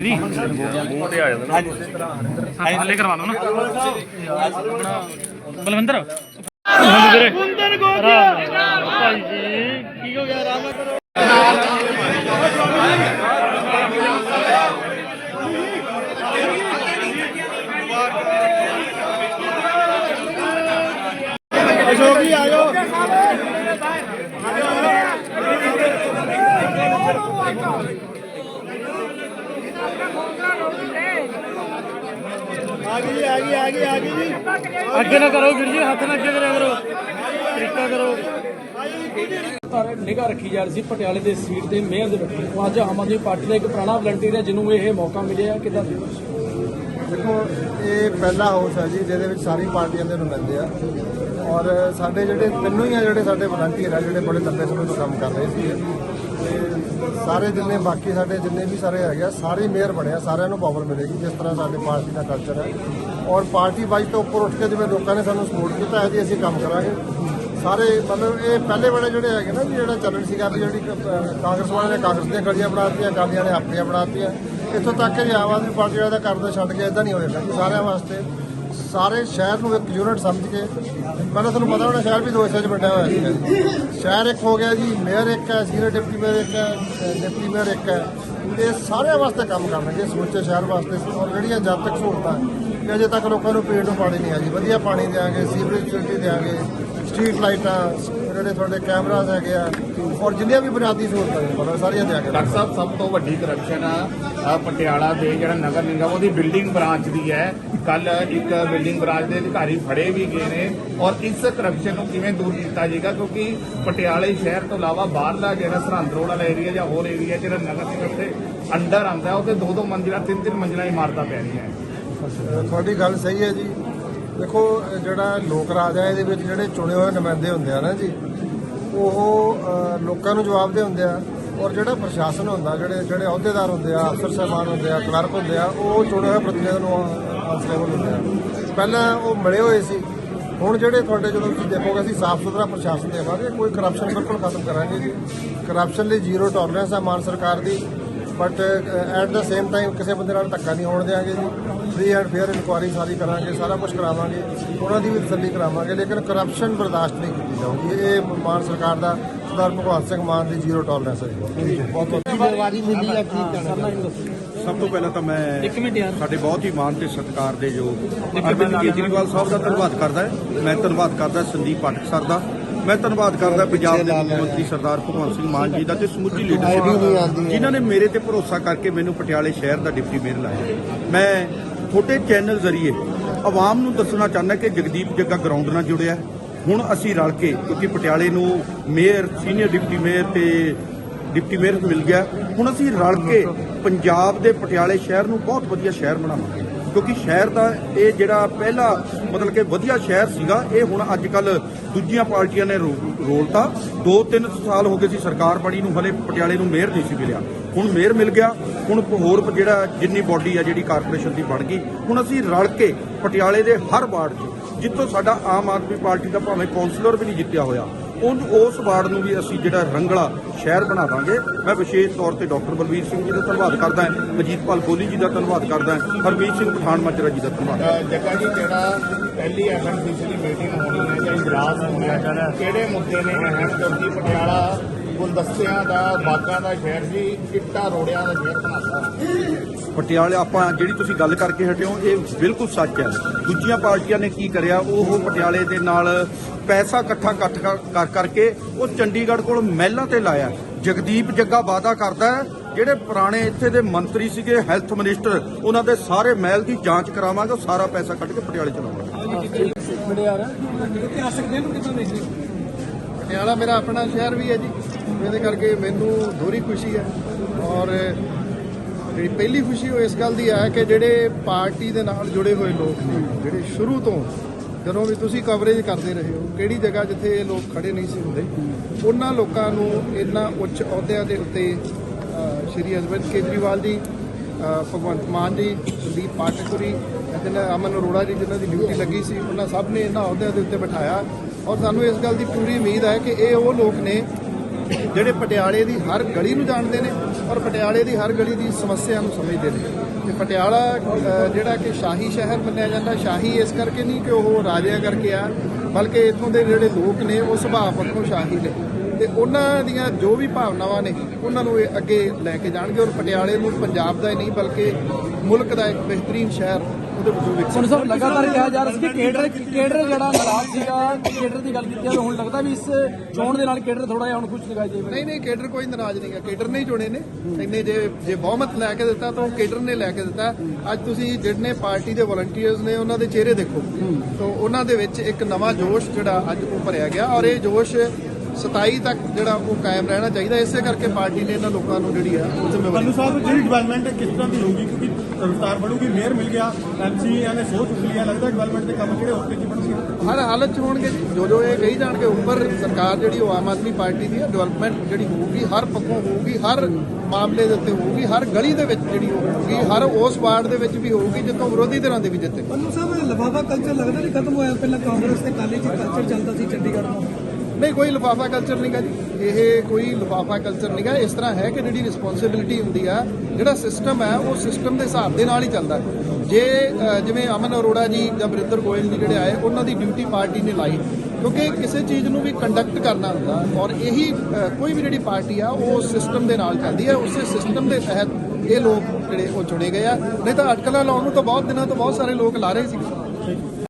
ਜੀ। ਮੂੰਹ ਤੇ ਆ ਜਾਂਦਾ ਹਾਂਜੀ ਕਰਵਾ ਲਓ ਨਾ। ਬਲਵਿੰਦਰ। ਬਲਵਿੰਦਰ ਗੋਗਿਆ। ਭਾਈ ਜੀ, ਕੀ ਹੋ ਗਿਆ? ਆਰਾਮ ਕਰੋ। ਗਈ ਆ ਗਈ ਆ ਗਈ ਜੀ। ਅੱਗੇ ਨਾ ਕਰੋ ਵੀਰ ਜੀ ਹੱਥ ਨਾਲ ਅੱਗੇ ਕਰਿਆ ਕਰੋ। ਤਰੀਕਾ ਕਰੋ। ਪਰ ਨਿਗਾਹ ਰੱਖੀ ਜਾ ਰਹੀ ਸੀ ਪਟਿਆਲੇ ਦੇ ਸੀਟ ਦੇ ਮੇਅਰ ਦੇ ਉਹ ਅੱਜ ਆਮ ਆਦਮੀ ਪਾਰਟੀ ਦਾ ਇੱਕ ਪੁਰਾਣਾ ਵਲੰਟੀਅਰ ਹੈ ਜਿਹਨੂੰ ਇਹ ਮੌਕਾ ਮਿਲਿਆ। ਕਿਦਾਂ ਦੇ ਦੇਖੋ ਇਹ ਪਹਿਲਾ ਹਾਊਸ ਹੈ ਜੀ ਜਿਹਦੇ ਵਿੱਚ ਸਾਰੀ ਪਾਰਟੀਆਂ ਦੇ ਨੁਮਾਇੰਦੇ ਆ। ਔਰ ਸਾਡੇ ਜਿਹੜੇ ਤਿੰਨੋਂ ਹੀ ਆ ਜਿਹੜੇ ਸਾਡੇ ਵਲੰਟੀਅਰ ਆ ਜਿਹੜੇ ਬੜੇ ਲੰਬੇ ਸਮੇਂ ਤੋਂ ਕੰਮ ਕਰ ਰਹੇ ਸੀ। ਤੇ ਸਾਰੇ ਜਿੰਨੇ ਬਾਕੀ ਸਾਡੇ ਜਿੰਨੇ ਵੀ ਸਾਰੇ ਹੈਗੇ ਆ, ਸਾਰੇ ਮੇਅਰ ਬਣੇ ਆ, ਸਾਰਿਆਂ ਨੂੰ ਪਾਵਰ ਮਿਲੇਗੀ ਜਿਸ ਤਰ੍ਹਾਂ ਸਾਡੇ ਪਾਰਟੀ ਦਾ ਕਲਚਰ ਹੈ। ਔਰ ਪਾਰਟੀ ਵਾਈਜ਼ ਤੋਂ ਉੱਪਰ ਉੱਠ ਕੇ ਜਿਵੇਂ ਲੋਕਾਂ ਨੇ ਸਾਨੂੰ ਸਪੋਰਟ ਕੀਤਾ ਹੈ ਜੀ ਅਸੀਂ ਕੰਮ ਕਰਾਂਗੇ। ਸਾਰੇ ਮਤਲਬ ਇਹ ਪਹਿਲੇ ਵਾਲੇ ਜਿਹੜੇ ਹੈਗੇ ਨਾ, ਵੀ ਜਿਹੜਾ ਚੱਲਣ ਸੀਗਾ ਵੀ ਜਿਹੜੀ ਕਾਂਗਰਸ ਵਾਲਿਆਂ ਨੇ ਕਾਂਗਰਸ ਦੀਆਂ ਗਲੀਆਂ ਬਣਾਤੀਆਂ, ਅਕਾਲੀਆਂ ਨੇ ਆਪਣੀਆਂ ਬਣਾਤੀਆਂ। ਇੱਥੋਂ ਤੱਕ ਕਿ ਆਮ ਆਦਮੀ ਪਾਰਟੀ ਵਾਲਿਆਂ ਦਾ ਕਰਦਾ ਛੱਡ ਕੇ ਇਦਾਂ ਨਹੀਂ ਹੋਏਗਾ ਸਾਰਿਆਂ ਵਾਸਤੇ ਸਾਰੇ ਸ਼ਹਿਰ ਨੂੰ ਇੱਕ ਯੂਨਿਟ ਸਮਝ ਕੇ। ਪਹਿਲਾਂ ਤੁਹਾਨੂੰ ਪਤਾ ਹੋਣਾ ਸ਼ਹਿਰ ਵੀ ਦੋ ਹਿੱਸਿਆਂ 'ਚ ਵੰਡਿਆ ਹੋਇਆ ਸੀ ਸ਼ਹਿਰ ਇੱਕ ਹੋ ਗਿਆ ਜੀ ਮੇਅਰ ਇੱਕ ਹੈ, ਸੀਨੀਅਰ ਡਿਪਟੀ ਮੇਅਰ ਇੱਕ ਹੈ ਡਿਪਟੀ ਮੇਅਰ ਇੱਕ ਹੈ। ਇਹ ਸਾਰਿਆਂ ਵਾਸਤੇ ਕੰਮ ਕਰਨਗੇ ਸਮੁੱਚੇ ਸ਼ਹਿਰ ਵਾਸਤੇ ਔਰ ਜਿਹੜੀਆਂ ਜਦ ਤੱਕ ਸਹੂਲਤਾਂ ਕਿ ਅਜੇ ਤੱਕ ਲੋਕਾਂ ਨੂੰ ਪੀਣ ਨੂੰ ਪਾਣੀ ਨਹੀਂ ਆ ਜੀ, ਵਧੀਆ ਪਾਣੀ ਦਿਆਂਗੇ, ਸੀਵਰੇਜ ਫੈਸਿਲਿਟੀ ਦਿਆਂਗੇ। ਸਟਰੀਟ ਲਾਈਟਾਂ ਜਿਹੜੇ ਤੁਹਾਡੇ ਕੈਮਰਾਜ਼ ਹੈਗੇ ਆ ਔਰ ਜਿੰਨੀਆਂ ਵੀ ਬੁਨਿਆਦੀ ਸਹੂਲਤਾਂ ਨੇ ਮਤਲਬ ਸਾਰੀਆਂ ਦਿਆਂਗੇ ਡਾਕਟਰ ਸਾਹਿਬ ਸਭ ਤੋਂ ਵੱਡੀ ਕਰਪਸ਼ਨ ਆ ਪਟਿਆਲਾ ਦੇ ਜਿਹੜਾ ਨਗਰ ਨਿਗਮ ਉਹਦੀ ਬਿਲਡਿੰਗ ਬ੍ਰਾਂਚ ਦੀ ਹੈ। ਕੱਲ ਇੱਕ ਬਿਲਡਿੰਗ ਬ੍ਰਾਂਚ ਦੇ ਅਧਿਕਾਰੀ ਫੜੇ ਵੀ ਗਏ ਨੇ ਔਰ ਇਸ ਕਰਪਸ਼ਨ ਨੂੰ ਕਿਵੇਂ ਦੂਰ ਕੀਤਾ ਜਾਏਗਾ? ਕਿਉਂਕਿ ਪਟਿਆਲੇ ਸ਼ਹਿਰ ਤੋਂ ਇਲਾਵਾ ਬਾਹਰਲਾ ਜਿਹੜਾ ਸਰਹੰਦ ਰੋਡ ਵਾਲਾ ਏਰੀਆ ਜਾਂ ਹੋਰ ਏਰੀਆ ਜਿਹੜਾ ਨਗਰ ਨਿਗਮ ਦੇ ਅੰਡਰ ਆਉਂਦਾ ਉਹਦੇ ਦੋ ਦੋ ਮੰਜ਼ਿਲਾ ਤਿੰਨ ਤਿੰਨ ਮੰਜ਼ਿਲਾ ਇਮਾਰਤਾਂ ਪੈ ਰਹੀਆਂ ਤੁਹਾਡੀ ਗੱਲ ਸਹੀ ਹੈ ਜੀ। ਦੇਖੋ, ਜਿਹੜਾ ਲੋਕ ਰਾਜ ਹੈ ਇਹਦੇ ਵਿੱਚ ਜਿਹੜੇ ਚੁਣੇ ਹੋਏ ਨੁਮਾਇੰਦੇ ਹੁੰਦੇ ਆ ਨਾ ਜੀ, ਉਹ ਲੋਕਾਂ ਨੂੰ ਜਵਾਬਦੇ ਹੁੰਦੇ ਆ। ਔਰ ਜਿਹੜਾ ਪ੍ਰਸ਼ਾਸਨ ਹੁੰਦਾ, ਜਿਹੜੇ ਜਿਹੜੇ ਅਹੁਦੇਦਾਰ ਹੁੰਦੇ ਆ, ਅਫਸਰ ਸਾਹਿਬਾਨ ਹੁੰਦੇ ਆ, ਕਲਰਕ ਹੁੰਦੇ ਆ, ਉਹ ਚੁਣੇ ਹੋਏ ਪ੍ਰਤੀਨਿਧ ਨੂੰ ਅਨਸਰੇਬਲ ਹੁੰਦੇ ਆ। ਪਹਿਲਾਂ ਉਹ ਮਿਲੇ ਹੋਏ ਸੀ। ਹੁਣ ਜਿਹੜੇ ਤੁਹਾਡੇ ਜਦੋਂ ਤੁਸੀਂ ਦੇਖੋਗੇ, ਅਸੀਂ ਸਾਫ਼ ਸੁਥਰਾ ਪ੍ਰਸ਼ਾਸਨ ਦੇਵਾਂਗੇ ਕੋਈ ਕਰਪਸ਼ਨ ਬਿਲਕੁਲ ਖਤਮ ਕਰਾਂਗੇ ਜੀ। ਕਰਪਸ਼ਨ ਲਈ ਜ਼ੀਰੋ ਟੋਲਰੈਂਸ ਹੈ ਮਾਨ ਸਰਕਾਰ ਦੀ। But at the same time ਕਿਸੇ ਬੰਦੇ ਨਾਲ ਧੱਕਾ ਨਹੀਂ ਹੋਣ ਦੇਵਾਂਗੇ ਜੀ। ਫ੍ਰੀ ਐਂਡ ਫੇਅਰ ਇਨਕੁਆਰੀ ਸਾਰੀ ਕਰਾਂਗੇ ਸਾਰਾ ਕੁਝ ਕਰਾਵਾਂਗੇ। ਉਹਨਾਂ ਦੀ ਵੀ ਤਸੱਲੀ ਕਰਾਵਾਂਗੇ ਲੇਕਿਨ ਕਰਪਸ਼ਨ ਬਰਦਾਸ਼ਤ ਨਹੀਂ ਕੀਤੀ ਜਾਊਗੀ। ਇਹ ਮਾਨ ਸਰਕਾਰ ਦਾ ਸਰਦਾਰ ਭਗਵੰਤ ਸਿੰਘ ਮਾਨ ਦੀ ਜ਼ੀਰੋ ਟੋਲਰੈਂਸ ਹੈ ਜੀ। ਬਹੁਤ ਬਹੁਤ ਸਭ ਤੋਂ ਪਹਿਲਾਂ ਤਾਂ ਮੈਂ ਇੱਕ ਮਿੰਟ ਯਾਰ। ਸਾਡੇ ਬਹੁਤ ਹੀ ਮਾਣ ਤੇ ਸਤਿਕਾਰ ਦੇ ਜੋ ਅਰਵਿੰਦ ਕੇਜਰੀਵਾਲ ਸਾਹਿਬ ਦਾ ਧੰਨਵਾਦ ਕਰਦਾ ਹੈ। ਮੈਂ ਧੰਨਵਾਦ ਕਰਦਾ ਸੰਦੀਪ ਪਾਠਕ ਸਰ ਦਾ। ਮੈਂ ਧੰਨਵਾਦ ਕਰਦਾ ਪੰਜਾਬ ਦੇ ਮੁੱਖ ਮੰਤਰੀ ਸਰਦਾਰ ਭਗਵੰਤ ਸਿੰਘ ਮਾਨ ਜੀ ਦਾ ਤੇ ਸਮੁੱਚੀ ਲੀਡਰਸ਼ਿਪ ਜਿਨ੍ਹਾਂ ਨੇ ਮੇਰੇ ਤੇ ਭਰੋਸਾ ਕਰਕੇ ਮੈਨੂੰ ਪਟਿਆਲੇ ਸ਼ਹਿਰ ਦਾ ਡਿਪਟੀ ਮੇਅਰ ਲਾਇਆ। ਮੈਂ ਤੁਹਾਡੇ ਚੈਨਲ ਜ਼ਰੀਏ ਆਵਾਮ ਨੂੰ ਦੱਸਣਾ ਚਾਹੁੰਦਾ ਕਿ ਜਗਦੀਪ ਜੱਗਾ ਗਰਾਊਂਡ ਨਾਲ ਜੁੜਿਆ। ਹੁਣ ਅਸੀਂ ਰਲ ਕੇ ਕਿਉਂਕਿ ਪਟਿਆਲੇ ਨੂੰ ਮੇਅਰ ਸੀਨੀਅਰ ਡਿਪਟੀ ਮੇਅਰ ਤੇ ਡਿਪਟੀ ਮੇਅਰ ਮਿਲ ਗਿਆ। ਹੁਣ ਅਸੀਂ ਰਲ ਕੇ ਪੰਜਾਬ ਦੇ ਪਟਿਆਲੇ ਸ਼ਹਿਰ ਨੂੰ ਬਹੁਤ ਵਧੀਆ ਸ਼ਹਿਰ ਬਣਾਵਾਂਗੇ। ਕਿਉਂਕਿ ਸ਼ਹਿਰ ਦਾ ਇਹ ਜਿਹੜਾ ਪਹਿਲਾ ਮਤਲਬ ਕਿ ਵਧੀਆ ਸ਼ਹਿਰ ਸੀਗਾ, ਇਹ ਹੁਣ ਅੱਜ ਕੱਲ ਦੂਜੀਆਂ ਪਾਰਟੀਆਂ ਨੇ ਰੋ- ਰੋਲਤਾ। 2-3 ਸਾਲ ਹੋ ਗਏ ਸੀ ਸਰਕਾਰ ਬਣੀ ਨੂੰ, ਹਲੇ ਪਟਿਆਲੇ ਨੂੰ ਮੇਅਰ ਨਹੀਂ ਸੀ ਮਿਲਿਆ। ਹੁਣ ਮੇਅਰ ਮਿਲ ਗਿਆ, ਹੁਣ ਹੋਰ ਜਿਹੜਾ ਜਿੰਨੀ ਬਾਡੀ ਆ ਜਿਹੜੀ ਕਾਰਪੋਰੇਸ਼ਨ ਦੀ ਬਣ ਗਈ, ਹੁਣ ਅਸੀਂ ਰਲ ਕੇ ਪਟਿਆਲੇ ਦੇ ਹਰ ਵਾਰਡ 'ਚ, ਜਿੱਥੋਂ ਸਾਡਾ ਆਮ ਆਦਮੀ ਪਾਰਟੀ ਦਾ ਭਾਵੇਂ ਕੌਂਸਲਰ ਵੀ ਨਹੀਂ ਜਿੱਤਿਆ ਹੋਇਆ ਉਹ ਉਸ ਵਾਰਡ ਨੂੰ ਵੀ ਅਸੀਂ ਜਿਹੜਾ ਰੰਗਲਾ ਸ਼ਹਿਰ ਬਣਾ ਦਾਂਗੇ ਮੈਂ ਵਿਸ਼ੇਸ਼ ਤੌਰ ਤੇ ਡਾਕਟਰ ਬਲਵੀਰ ਸਿੰਘ ਜੀ ਦਾ ਧੰਨਵਾਦ ਕਰਦਾ ਹਾਂ ਅਜੀਤਪਾਲ ਕੋਹਲੀ ਜੀ ਦਾ ਧੰਨਵਾਦ ਕਰਦਾ ਹਾਂ ਹਰਮੀਤ ਸਿੰਘ ਪਠਾਨ ਮਾਜਰਾ ਜੀ ਦਾ ਧੰਨਵਾਦ। ਜੱਗਾ ਜੀ ਜਿਹੜਾ ਪਹਿਲੀ ਐਮਐਨਪੀਸੀ ਦੀ ਮੀਟਿੰਗ ਹੋਣੀ ਹੈ ਜਾਂ ਇਜਲਾਸ ਹੋਣਾ ਹੈ ਕਿਹੜੇ ਮੁੱਦੇ ਨੇ? ਅਹਿਮ ਕਿਉਂਕਿ ਪਟਿਆਲਾ ਗੁਲਦਸਤਿਆਂ ਦਾ ਬਾਗਾਂ ਦਾ ਸ਼ਹਿਰ ਸੀ ਇੱਟਾਂ ਰੋੜਿਆਂ ਦਾ ਸ਼ਹਿਰ ਬਣਾਤਾ। ਪਟਿਆਲੇ ਆਪਾਂ ਜਿਹੜੀ ਤੁਸੀਂ ਗੱਲ ਕਰਕੇ ਹਟੇ ਹੋ ਇਹ ਬਿਲਕੁਲ ਸੱਚ ਹੈ। ਦੂਜੀਆਂ ਪਾਰਟੀਆਂ ਨੇ ਕੀ ਕਰਿਆ ਉਹ ਪਟਿਆਲੇ ਦੇ ਨਾਲ ਪੈਸਾ ਇਕੱਠਾ ਇਕੱਠ ਕਰ- ਕਰ ਕਰਕੇ ਉਹ ਚੰਡੀਗੜ੍ਹ ਕੋਲ ਮਹਿਲਾਂ ਤੇ ਲਾਇਆ। ਜਗਦੀਪ ਜੱਗਾ ਵਾਅਦਾ ਕਰਦਾ ਹੈ ਜਿਹੜੇ ਪੁਰਾਣੇ ਇੱਥੇ ਦੇ ਮੰਤਰੀ ਸੀਗੇ ਹੈਲਥ ਮਿਨਿਸਟਰ ਉਹਨਾਂ ਦੇ ਸਾਰੇ ਮਹਿਲ ਦੀ ਜਾਂਚ ਕਰਾਵਾਂਗੇ ਉਹ ਸਾਰਾ ਪੈਸਾ ਕੱਢ ਕੇ ਪਟਿਆਲੇ ਚ ਲਾਵਾਂਗੇ ਮਿੰਟ ਯਾਰ ਇਤਿਹਾਸਕ ਦਿਨ ਨੂੰ ਕਿਦਾਂ ਦੇਖਦੇ ਪਟਿਆਲਾ ਮੇਰਾ ਆਪਣਾ ਸ਼ਹਿਰ ਵੀ ਹੈ ਜੀ। ਇਹਦੇ ਕਰਕੇ ਮੈਨੂੰ ਦੋਹਰੀ ਖੁਸ਼ੀ ਹੈ ਔਰ ਜਿਹੜੀ ਪਹਿਲੀ ਖੁਸ਼ੀ ਉਹ ਇਸ ਗੱਲ ਦੀ ਹੈ ਕਿ ਜਿਹੜੇ ਪਾਰਟੀ ਦੇ ਨਾਲ ਜੁੜੇ ਹੋਏ ਲੋਕ ਨੇ, ਜਿਹੜੇ ਸ਼ੁਰੂ ਤੋਂ ਜਦੋਂ ਵੀ ਤੁਸੀਂ ਕਵਰੇਜ ਕਰਦੇ ਰਹੇ ਹੋ, ਕਿਹੜੀ ਜਗ੍ਹਾ ਜਿੱਥੇ ਇਹ ਲੋਕ ਖੜੇ ਨਹੀਂ ਸੀ ਹੁੰਦੇ, ਉਹਨਾਂ ਲੋਕਾਂ ਨੂੰ ਇੰਨਾ ਉੱਚ ਅਹੁਦਿਆਂ ਦੇ ਉੱਤੇ ਸ਼੍ਰੀ ਅਰਵਿੰਦ ਕੇਜਰੀਵਾਲ ਜੀ ਭਗਵੰਤ ਮਾਨ ਜੀ, ਸੰਦੀਪ ਪਾਠਕ ਜੀ ਜਿਹਨਾਂ ਅਮਨ ਅਰੋੜਾ ਜੀ ਜਿਨ੍ਹਾਂ ਦੀ ਡਿਊਟੀ ਲੱਗੀ ਸੀ, ਉਹਨਾਂ ਸਭ ਨੇ ਇਹਨਾਂ ਅਹੁਦਿਆਂ ਦੇ ਉੱਤੇ ਬਿਠਾਇਆ ਔਰ ਸਾਨੂੰ ਇਸ ਗੱਲ ਦੀ ਪੂਰੀ ਉਮੀਦ ਹੈ ਕਿ ਇਹ ਉਹ ਲੋਕ ਨੇ ਜਿਹੜੇ ਪਟਿਆਲੇ ਦੀ ਹਰ ਗਲੀ ਨੂੰ ਜਾਣਦੇ ਨੇ ਔਰ ਪਟਿਆਲੇ ਦੀ ਹਰ ਗਲੀ ਦੀ ਸਮੱਸਿਆ ਨੂੰ ਸਮਝਦੇ ਨੇ। ਤੇ ਪਟਿਆਲਾ ਜਿਹੜਾ ਕਿ ਸ਼ਾਹੀ ਸ਼ਹਿਰ ਮੰਨਿਆ ਜਾਂਦਾ, ਸ਼ਾਹੀ ਇਸ ਕਰਕੇ ਨਹੀਂ ਕਿ ਉਹ ਰਾਜਿਆਂ ਕਰਕੇ ਆ, ਬਲਕਿ ਇੱਥੋਂ ਦੇ ਜਿਹੜੇ ਲੋਕ ਨੇ, ਉਹ ਸੁਭਾਅ ਪੱਖੋਂ ਸ਼ਾਹੀ ਨੇ। ਤੇ ਉਹਨਾਂ ਦੀਆਂ ਜੋ ਵੀ ਭਾਵਨਾਵਾਂ ਨੇ, ਉਹਨਾਂ ਨੂੰ ਇਹ ਅੱਗੇ ਲੈ ਕੇ ਜਾਣਗੇ ਔਰ ਪਟਿਆਲੇ ਨੂੰ ਪੰਜਾਬ ਦਾ ਹੀ ਨਹੀਂ, ਬਲਕਿ ਮੁਲਕ ਦਾ ਇੱਕ ਬਿਹਤਰੀਨ ਸ਼ਹਿਰ ਹੁਣ ਸਾਹਿਬ ਲਗਾਤਾਰ ਕਿਹਾ ਜਾ ਰਿਹਾ ਸੀ ਕਿ ਕੇਡਰ ਕੇਡਰ ਜਿਹੜਾ ਨਾਰਾਜ਼ ਸੀਗਾ ਕੇਡਰ ਦੀ ਗੱਲ ਕੀਤੀ ਜਾ ਹੁਣ ਲੱਗਦਾ ਵੀ ਇਸ ਚੋਣ ਦੇ ਨਾਲ ਕੇਡਰ ਥੋੜਾ ਜਿਹਾ ਹੁਣ ਖੁਸ਼ ਦਿਖਾਈ ਦੇ ਨਹੀਂ ਨਹੀਂ ਕੇਡਰ ਕੋਈ ਨਾਰਾਜ਼ ਨਹੀਂਗਾ ਕੇਡਰ ਨੇ ਹੀ ਚੁਣੇ ਨੇ। ਇੰਨੇ ਜੇ ਜੇ ਬਹੁਮਤ ਲੈ ਕੇ ਦਿੱਤਾ ਤਾਂ ਉਹ ਕੇਡਰ ਨੇ ਲੈ ਕੇ ਦਿੱਤਾ। ਅੱਜ ਤੁਸੀਂ ਜਿਹੜੇ ਪਾਰਟੀ ਦੇ ਵਲੰਟੀਅਰਸ ਨੇ ਉਹਨਾਂ ਦੇ ਚਿਹਰੇ ਦੇਖੋ। ਤਾਂ ਉਹਨਾਂ ਦੇ ਵਿੱਚ ਇੱਕ ਨਵਾਂ ਜੋਸ਼ ਜਿਹੜਾ ਅੱਜ ਉਹ ਭਰਿਆ ਗਿਆ ਔਰ ਇਹ ਜੋਸ਼ 27 ਤੱਕ ਜਿਹੜਾ ਉਹ ਕਾਇਮ ਰਹਿਣਾ ਚਾਹੀਦਾ ਇਸੇ ਕਰਕੇ ਪਾਰਟੀ ਨੇ ਇਹਨਾਂ ਲੋਕਾਂ ਨੂੰ ਜਿਹੜੀ ਆ ਉਹ ਜ਼ਿੰਮੇਵਾਰੀ ਬੱਲੂ ਸਾਹਿਬ ਜਿਹੜੀ ਡਿਵੈਲਪਮੈਂਟ ਕਿਸ ਤਰ੍ਹਾਂ ਦੀ ਹੋਊਗੀ? ਕਿਉਂਕਿ ਰਫਤਾਰ ਬਣੂਗੀ ਮੇਅਰ ਮਿਲ ਗਿਆ ਐਮਸੀਆਂ ਨੇ ਸੋਚ ਚੁੱਕ ਲਿਆ ਲੱਗਦਾ ਡਿਵੈਲਪਮੈਂਟ ਦੇ ਕੰਮ ਕਿਹੜੇ ਹੋਤੇ ਜੀ ਹਰ ਹਾਲਤ ਚ ਹੋਣਗੇ ਜੀ। ਜੋ ਜੋ ਇਹ ਕਹੀ ਜਾਣਗੇ ਉੱਪਰ ਸਰਕਾਰ ਜਿਹੜੀ ਉਹ ਆਮ ਆਦਮੀ ਪਾਰਟੀ ਦੀ ਹੈ ਡਿਵੈਲਪਮੈਂਟ ਜਿਹੜੀ ਹੋਊਗੀ ਹਰ ਪੱਖੋਂ ਹੋਊਗੀ ਹਰ ਮਾਮਲੇ ਦੇ ਉੱਤੇ ਹੋਊਗੀ ਹਰ ਗਲੀ ਦੇ ਵਿੱਚ ਜਿਹੜੀ ਹੋਊਗੀ ਹਰ ਉਸ ਵਾਰਡ ਦੇ ਵਿੱਚ ਵੀ ਹੋਊਗੀ ਜਿੱਥੋਂ ਵਿਰੋਧੀ ਧਿਰਾਂ ਦੇ ਵੀ ਜਿੱਤੇ। ਪੰਨੂ ਸਾਹਿਬ ਲਫਾਫਾ ਕਲਚਰ ਲੱਗਦਾ ਨਹੀਂ ਖਤਮ ਹੋਇਆ? ਪਹਿਲਾਂ ਕਾਂਗਰਸ ਤੇ ਕਾਲੀ ਚ ਕਲਚਰ ਚੱਲਦਾ ਸੀ ਚੰਡੀਗੜ੍ਹ ਤੋਂ। ਨਹੀਂ, ਕੋਈ ਲਿਫਾਫਾ ਕਲਚਰ ਨਹੀਂਗਾ ਜੀ। ਇਹ ਕੋਈ ਲਿਫਾਫਾ ਕਲਚਰ ਨਹੀਂਗਾ ਇਸ ਤਰ੍ਹਾਂ ਹੈ ਕਿ ਜਿਹੜੀ ਰਿਸਪੌਂਸਿਬਿਲਟੀ ਹੁੰਦੀ ਆ, ਜਿਹੜਾ ਸਿਸਟਮ ਹੈ ਉਹ ਸਿਸਟਮ ਦੇ ਹਿਸਾਬ ਦੇ ਨਾਲ ਹੀ ਚੱਲਦਾ। ਜੇ ਜਿਵੇਂ ਅਮਨ ਅਰੋੜਾ ਜੀ ਜਾਂ ਬਰਿੰਦਰ ਗੋਇਲ ਜੀ ਜਿਹੜੇ ਆਏ, ਉਹਨਾਂ ਦੀ ਡਿਊਟੀ ਪਾਰਟੀ ਨੇ ਲਾਈ। ਕਿਉਂਕਿ ਕਿਸੇ ਚੀਜ਼ ਨੂੰ ਵੀ ਕੰਡਕਟ ਕਰਨਾ ਹੁੰਦਾ ਔਰ ਇਹੀ ਕੋਈ ਵੀ ਜਿਹੜੀ ਪਾਰਟੀ ਆ, ਉਹ ਸਿਸਟਮ ਦੇ ਨਾਲ ਚੱਲਦੀ ਹੈ ਉਸੇ ਸਿਸਟਮ ਦੇ ਤਹਿਤ ਇਹ ਲੋਕ ਜਿਹੜੇ ਉਹ ਚੁਣੇ ਗਏ ਆ। ਨਹੀਂ ਤਾਂ ਅਟਕਲਾਂ ਲਾਉਣ ਨੂੰ ਤਾਂ ਬਹੁਤ ਦਿਨਾਂ ਤੋਂ ਬਹੁਤ ਸਾਰੇ ਲੋਕ ਲਾ ਰਹੇ ਸੀ।